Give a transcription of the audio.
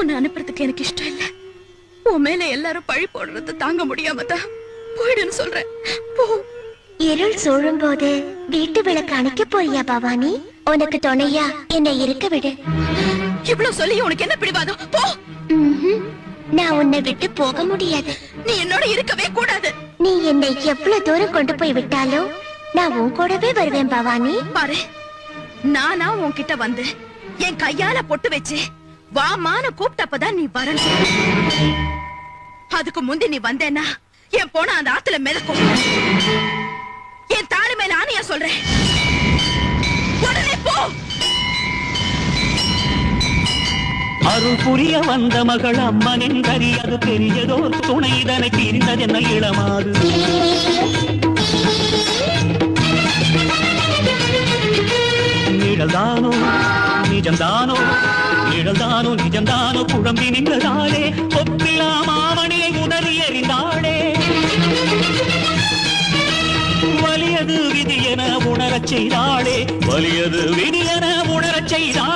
போறதுக்கு எனக்கு இஷ்டம் இல்ல. உன் மேல எல்லாரும் பழி போடுறது தாங்க முடியாம தான். போயிடுன்னு சொல்றேன். போ. இருள் சூழும் போது வீட்டு விளக்கு அணைக்க போறியா பவானி? உனக்கு துணையா என்னை இருக்க விடு. இவ்வளவு சொல்லி உனக்கு என்ன பிடிவாதம்? போ. நான் உன்னை விட்டு போக முடியாது. நீ என்னோட இருக்கவே கூடாது. நீ என்னை எவ்வளவு தூரம் கொண்டு போய் விட்டாலும் நான் உன் கூடவே வருவேன் பவானி. பாரு நானா உன்கிட்ட வந்து என் கையால பொட்டு வச்சு வாமான்னு கூப்பிட்டப்பதான் நீ வரணும். அதுக்கு முந்தி நீ வந்தேன்னா என் போன அந்த ஆத்துல மிதக்கும். என் தாலி மேல ஆணையா சொல்றேன். உடனே போ! அருள் புரிய வந்த மகள் அம்மனின் கரி அது பெரியதோ துணை இதனை பிரிந்ததென்ன இளமாறு நிழல்தானோ நிஜம்தானோ? நிழல்தானோ நிஜம்தானோ? குழம்பி நின்றதாலே ஒப்பிலா மாமணியை உதறி எறிந்தாளே. வலியது விதி என உணரச் செய்தாளே. வலியது விதி என உணரச் செய்தாளே.